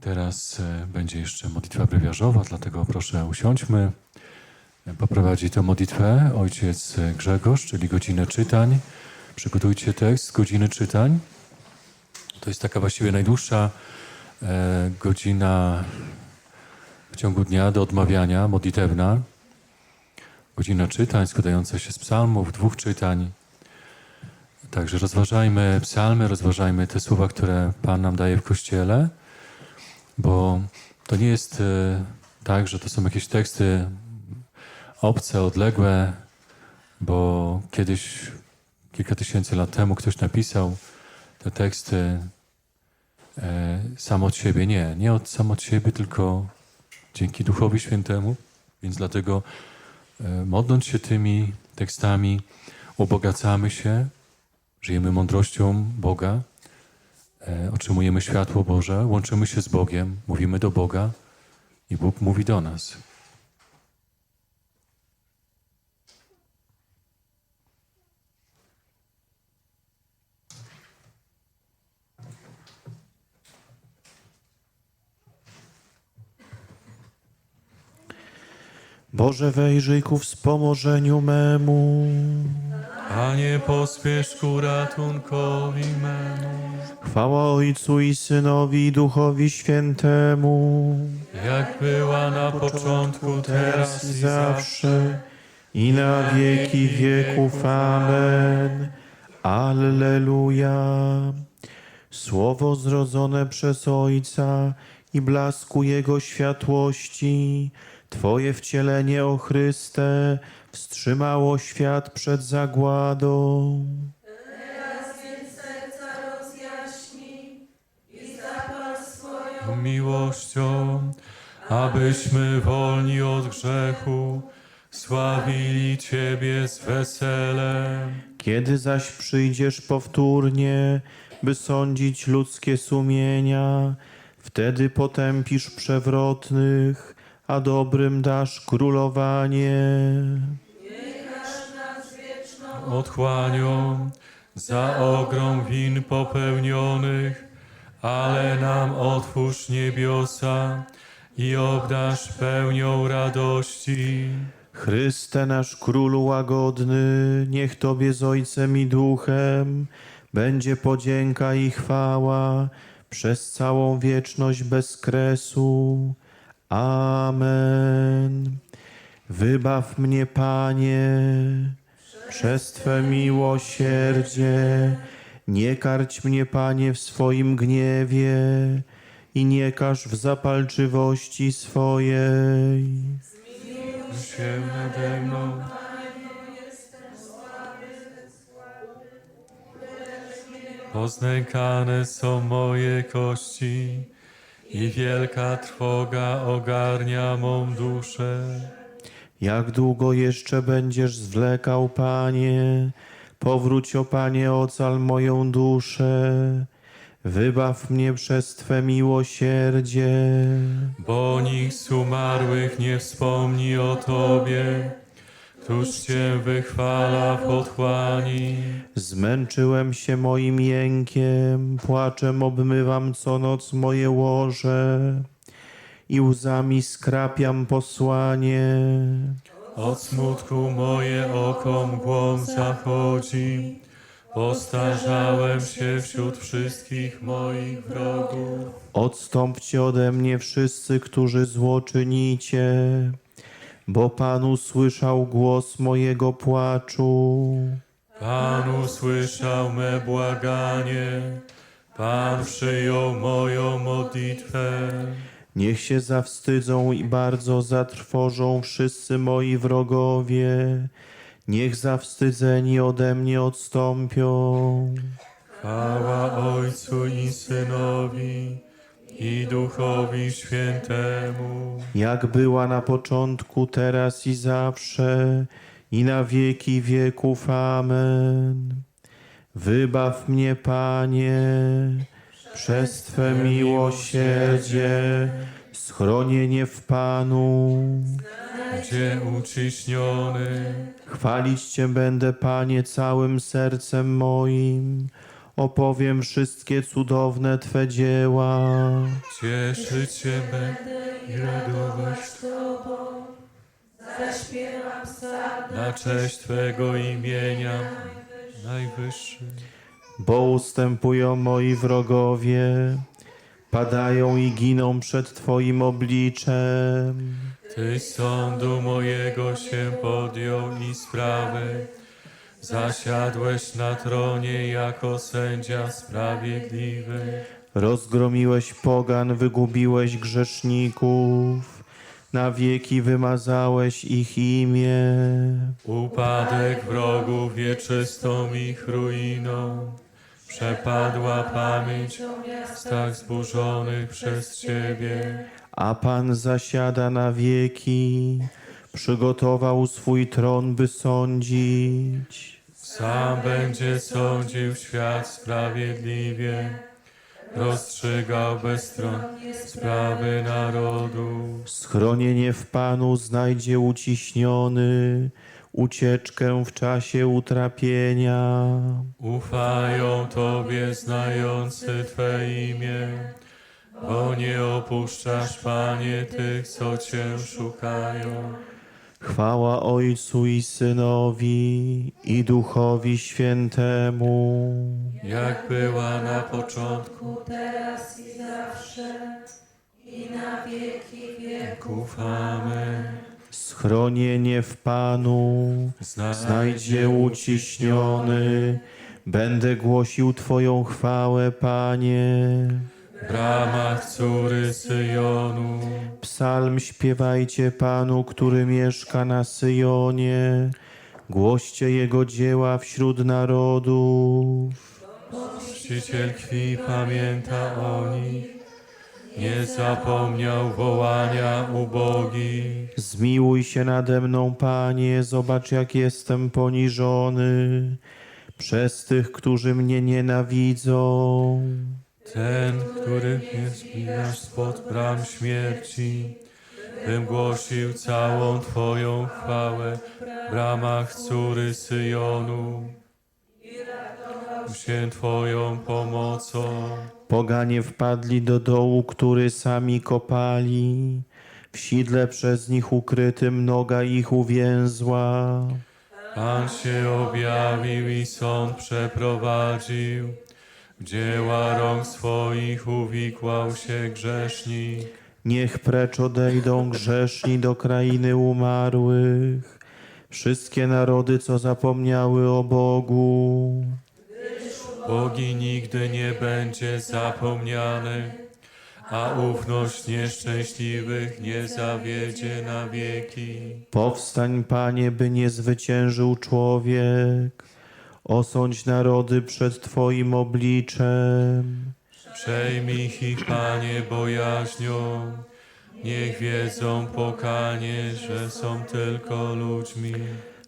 Teraz e, będzie jeszcze modlitwa brewiarzowa, dlatego proszę usiądźmy. Poprowadzi tę modlitwę ojciec Grzegorz, czyli godzinę czytań. Przygotujcie tekst godziny czytań. To jest taka właściwie najdłuższa e, godzina w ciągu dnia do odmawiania, modlitewna. Godzina czytań składająca się z psalmów, dwóch czytań. Także rozważajmy psalmy, rozważajmy te słowa, które Pan nam daje w Kościele, bo to nie jest e, tak, że to są jakieś teksty obce, odległe, bo kiedyś, kilka tysięcy lat temu ktoś napisał te teksty e, sam od siebie. Nie, nie od, sam od siebie, tylko dzięki Duchowi Świętemu. Więc dlatego e, modląc się tymi tekstami, ubogacamy się, żyjemy mądrością Boga, otrzymujemy światło Boże, łączymy się z Bogiem, mówimy do Boga i Bóg mówi do nas. Boże, wejrzyj ku wspomożeniu memu. Panie, pospiesz ku ratunkowi memu. Chwała Ojcu i Synowi i Duchowi Świętemu. Jak była na początku, teraz i zawsze. i na wieki wieków. Amen. Alleluja. Słowo zrodzone przez Ojca i blasku Jego światłości, Twoje wcielenie, o Chryste, wstrzymało świat przed zagładą. Miłością, abyśmy wolni od grzechu, sławili Ciebie z weselem. Kiedy zaś przyjdziesz powtórnie, by sądzić ludzkie sumienia, wtedy potępisz przewrotnych, a dobrym dasz królowanie. Otchłanią za ogrom win popełnionych, ale nam otwórz niebiosa i obdasz pełnią radości. Chryste nasz Królu łagodny, niech Tobie z Ojcem i Duchem będzie podzięka i chwała przez całą wieczność bez kresu. Amen. Wybaw mnie, Panie, przez Twe miłosierdzie. Nie karć mnie, Panie, w swoim gniewie i nie każ w zapalczywości swojej. się nade mną. Poznękane są moje kości i wielka trwoga ogarnia mą duszę. Jak długo jeszcze będziesz zwlekał, Panie? Powróć, o Panie, ocal moją duszę. Wybaw mnie przez Twe miłosierdzie. Bo nikt z umarłych nie wspomni o Tobie, któż Cię wychwala w otchłani. Zmęczyłem się moim jękiem, płaczem obmywam co noc moje łoże i łzami skrapiam posłanie. Od smutku moje oko mgłą zachodzi. Postarzałem się wśród wszystkich moich wrogów. Odstąpcie ode mnie wszyscy, którzy zło czynicie, bo Pan usłyszał głos mojego płaczu. Pan usłyszał me błaganie. Pan przyjął moją modlitwę. Niech się zawstydzą i bardzo zatrwożą wszyscy moi wrogowie. Niech zawstydzeni ode mnie odstąpią. Chwała Ojcu i Synowi i Duchowi Świętemu. Jak była na początku, teraz i zawsze, i na wieki wieków. Amen. Wybaw mnie, Panie, przez Twe miłosierdzie, schronienie w Panu. Gdzie uciśniony Chwalić Cię będę, Panie, całym sercem moim. Opowiem wszystkie cudowne Twe dzieła. Cieszyć się będę i radować na cześć Twego imienia najwyższy. Bo ustępują moi wrogowie, padają i giną przed Twoim obliczem. Tyś sądu mojego się podjął i sprawy. Zasiadłeś na tronie jako sędzia sprawiedliwy. Rozgromiłeś pogan, wygubiłeś grzeszników, na wieki wymazałeś ich imię. Upadek wrogów wieczystą ich ruiną. Przepadła pamięć o miastach zburzonych przez Ciebie. A Pan zasiada na wieki, przygotował swój tron, by sądzić. Sam będzie sądził świat sprawiedliwie. Rozstrzygał bezstronnie sprawy narodu. Schronienie w Panu znajdzie uciśniony, ucieczkę w czasie utrapienia. Ufają Tobie znający Twe imię, bo nie opuszczasz, Panie, tych, co Cię szukają. Chwała Ojcu i Synowi i Duchowi Świętemu. Jak była na początku, teraz i zawsze, i na wieki wieków. Amen. Schronienie w Panu znajdzie uciśniony. Będę głosił Twoją chwałę, Panie. W bramach córy Syjonu. Psalm śpiewajcie Panu, który mieszka na Syjonie. Głoście Jego dzieła wśród narodów. Czciciel krwi pamięta o nich, nie zapomniał wołania ubogich. Zmiłuj się nade mną, Panie, zobacz jak jestem poniżony przez tych, którzy mnie nienawidzą. Ten, który mnie zbijasz spod bram śmierci, bym głosił całą Twoją chwałę w bramach córy Syjonu. się Twoją pomocą. Poganie wpadli do dołu, który sami kopali. W sidle przez nich ukrytym noga ich uwięzła. Pan się objawił i sąd przeprowadził. W dzieła rąk swoich uwikłał się grzesznik. Niech precz odejdą grzeszni do krainy umarłych. Wszystkie narody, co zapomniały o Bogu. Bogi nigdy nie będzie zapomniany, a ufność nieszczęśliwych nie zawiedzie na wieki. Powstań, Panie, by nie zwyciężył człowiek. Osądź narody przed Twoim obliczem. Przejmij ich, Panie, bojaźnią. Niech wiedzą pokanie, że są tylko ludźmi.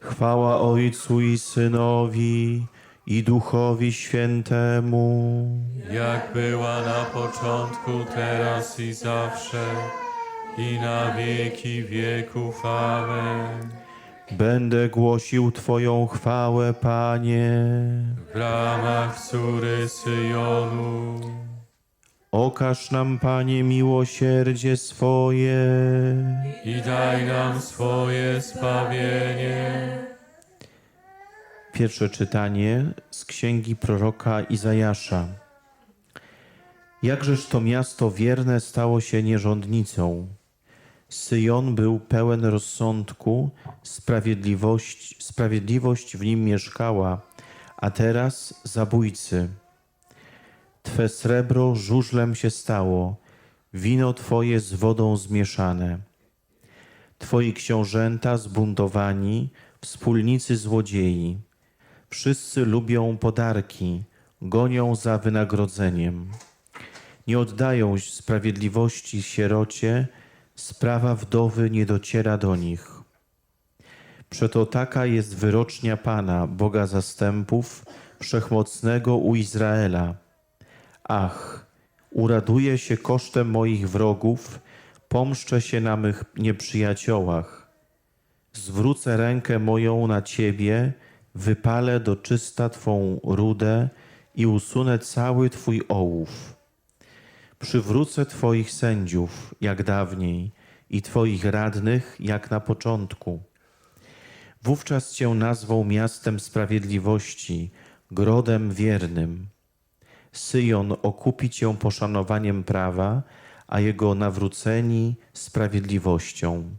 Chwała Ojcu i Synowi i Duchowi Świętemu. Jak była na początku, teraz i zawsze, i na wieki wieków. Amen. Będę głosił Twoją chwałę, Panie. W bramach córy Syjonu. Okaż nam, Panie, miłosierdzie swoje. i daj nam swoje zbawienie. Pierwsze czytanie z księgi proroka Izajasza. Jakżeż to miasto wierne stało się nierządnicą. Syjon był pełen rozsądku, sprawiedliwość, sprawiedliwość w nim mieszkała, a teraz zabójcy. Twe srebro żużlem się stało, wino Twoje z wodą zmieszane. Twoi książęta zbuntowani, wspólnicy złodziei. Wszyscy lubią podarki, gonią za wynagrodzeniem. Nie oddają sprawiedliwości sierocie, sprawa wdowy nie dociera do nich. Przeto taka jest wyrocznia Pana, Boga zastępów, wszechmocnego u Izraela. Ach, uraduję się kosztem moich wrogów, pomszczę się na mych nieprzyjaciołach. Zwrócę rękę moją na Ciebie, wypalę do czysta Twą rudę i usunę cały Twój ołów. Przywrócę Twoich sędziów jak dawniej i Twoich radnych jak na początku. Wówczas Cię nazwał miastem sprawiedliwości, grodem wiernym. Syjon okupi Cię poszanowaniem prawa, a jego nawróceni sprawiedliwością.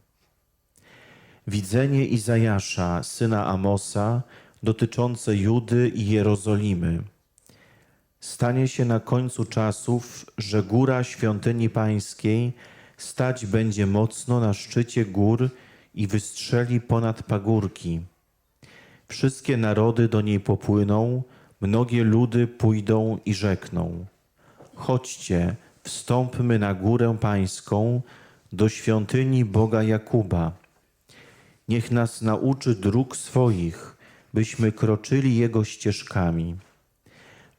Widzenie Izajasza, syna Amosa, dotyczące Judy i Jerozolimy. Stanie się na końcu czasów, że góra świątyni pańskiej stać będzie mocno na szczycie gór i wystrzeli ponad pagórki. Wszystkie narody do niej popłyną, mnogie ludy pójdą i rzekną. Chodźcie, wstąpmy na górę pańską, do świątyni Boga Jakuba. Niech nas nauczy dróg swoich, byśmy kroczyli Jego ścieżkami.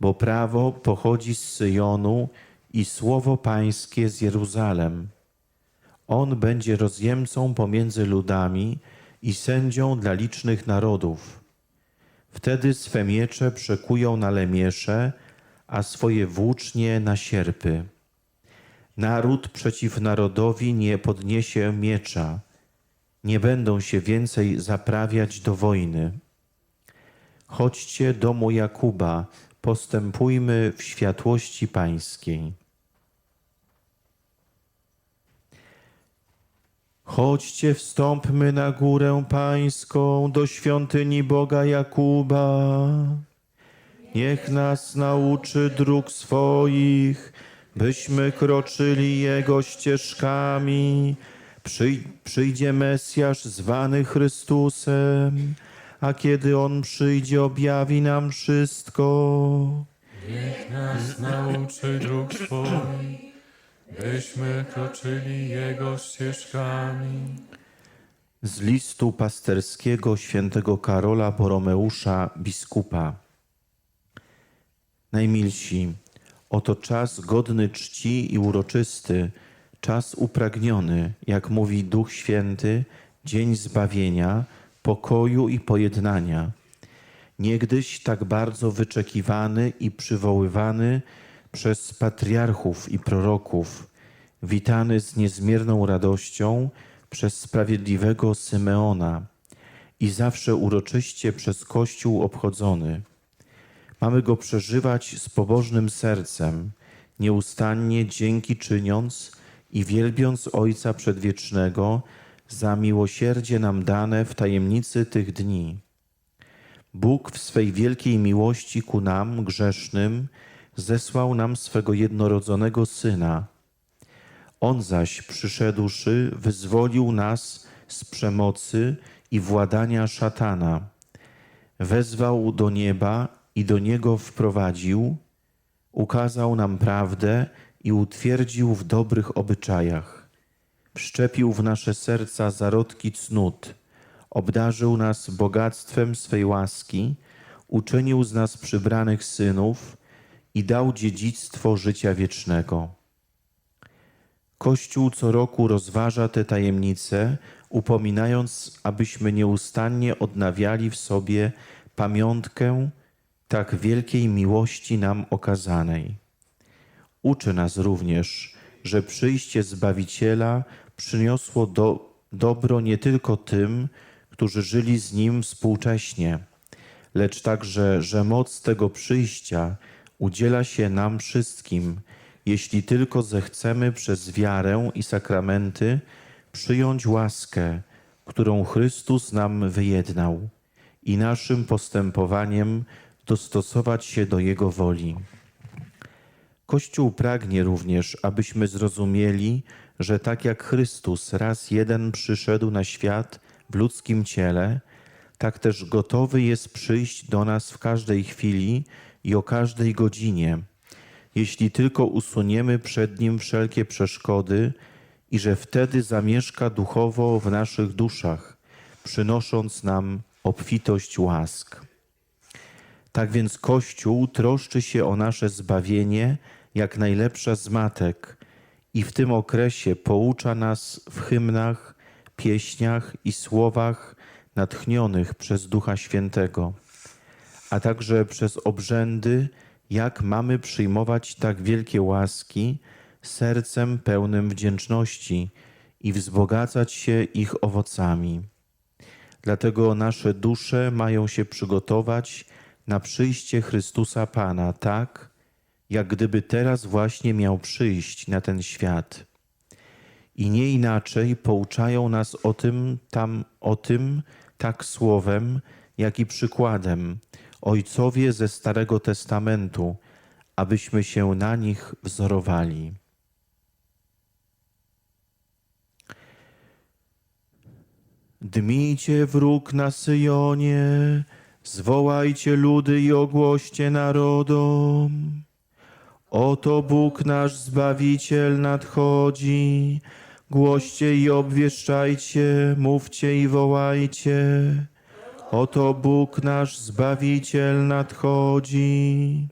Bo prawo pochodzi z Syjonu i słowo pańskie z Jeruzalem. On będzie rozjemcą pomiędzy ludami i sędzią dla licznych narodów. Wtedy swe miecze przekują na lemiesze, a swoje włócznie na sierpy. Naród przeciw narodowi nie podniesie miecza, nie będą się więcej zaprawiać do wojny. Chodźcie domu Jakuba, postępujmy w światłości pańskiej. Chodźcie, wstąpmy na górę pańską, do świątyni Boga Jakuba. Niech nas nauczy dróg swoich, byśmy kroczyli Jego ścieżkami. Przyj- przyjdzie Mesjasz zwany Chrystusem, a kiedy On przyjdzie, objawi nam wszystko. Niech nas nauczy dróg swoich, byśmy kroczyli Jego ścieżkami. Z listu pasterskiego świętego Karola Boromeusza, biskupa. Najmilsi, oto czas godny czci i uroczysty, czas upragniony, jak mówi Duch Święty, dzień zbawienia, pokoju i pojednania. Niegdyś tak bardzo wyczekiwany i przywoływany przez patriarchów i proroków, witany z niezmierną radością przez sprawiedliwego Symeona i zawsze uroczyście przez Kościół obchodzony. Mamy go przeżywać z pobożnym sercem, nieustannie dzięki czyniąc i wielbiąc Ojca Przedwiecznego za miłosierdzie nam dane w tajemnicy tych dni. Bóg w swej wielkiej miłości ku nam, grzesznym, zesłał nam swego jednorodzonego Syna. On zaś, przyszedłszy, wyzwolił nas z przemocy i władania szatana. Wezwał do nieba i do niego wprowadził, ukazał nam prawdę i utwierdził w dobrych obyczajach. Wszczepił w nasze serca zarodki cnót, obdarzył nas bogactwem swej łaski, uczynił z nas przybranych synów i dał dziedzictwo życia wiecznego. Kościół co roku rozważa te tajemnice, upominając, abyśmy nieustannie odnawiali w sobie pamiątkę tak wielkiej miłości nam okazanej. Uczy nas również, że przyjście Zbawiciela przyniosło do, dobro nie tylko tym, którzy żyli z Nim współcześnie, lecz także, że moc tego przyjścia udziela się nam wszystkim, jeśli tylko zechcemy przez wiarę i sakramenty przyjąć łaskę, którą Chrystus nam wyjednał i naszym postępowaniem dostosować się do Jego woli. Kościół pragnie również, abyśmy zrozumieli, że tak jak Chrystus raz jeden przyszedł na świat w ludzkim ciele, tak też gotowy jest przyjść do nas w każdej chwili i o każdej godzinie, jeśli tylko usuniemy przed Nim wszelkie przeszkody i że wtedy zamieszka duchowo w naszych duszach, przynosząc nam obfitość łask. Tak więc Kościół troszczy się o nasze zbawienie jak najlepsza z matek i w tym okresie poucza nas w hymnach, pieśniach i słowach natchnionych przez Ducha Świętego, a także przez obrzędy jak mamy przyjmować tak wielkie łaski sercem pełnym wdzięczności i wzbogacać się ich owocami. Dlatego nasze dusze mają się przygotować na przyjście Chrystusa Pana, tak jak gdyby teraz właśnie miał przyjść na ten świat. I nie inaczej pouczają nas o tym, tam, o tym tak słowem, jak i przykładem ojcowie ze Starego Testamentu, abyśmy się na nich wzorowali. Dmijcie wróg na Syjonie, zwołajcie ludy i ogłoście narodom. Oto Bóg nasz Zbawiciel nadchodzi. Głoście i obwieszczajcie, mówcie i wołajcie. Oto Bóg nasz Zbawiciel nadchodzi.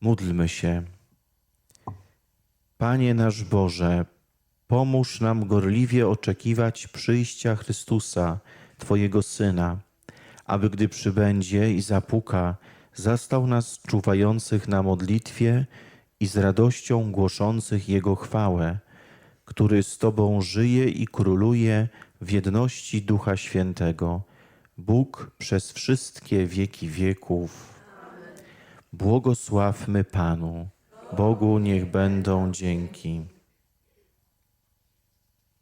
Módlmy się. Panie nasz Boże, pomóż nam gorliwie oczekiwać przyjścia Chrystusa, Twojego Syna, aby gdy przybędzie i zapuka, zastał nas czuwających na modlitwie i z radością głoszących Jego chwałę, który z Tobą żyje i króluje w jedności Ducha Świętego, Bóg przez wszystkie wieki wieków. Błogosławmy Panu, Bogu niech będą dzięki.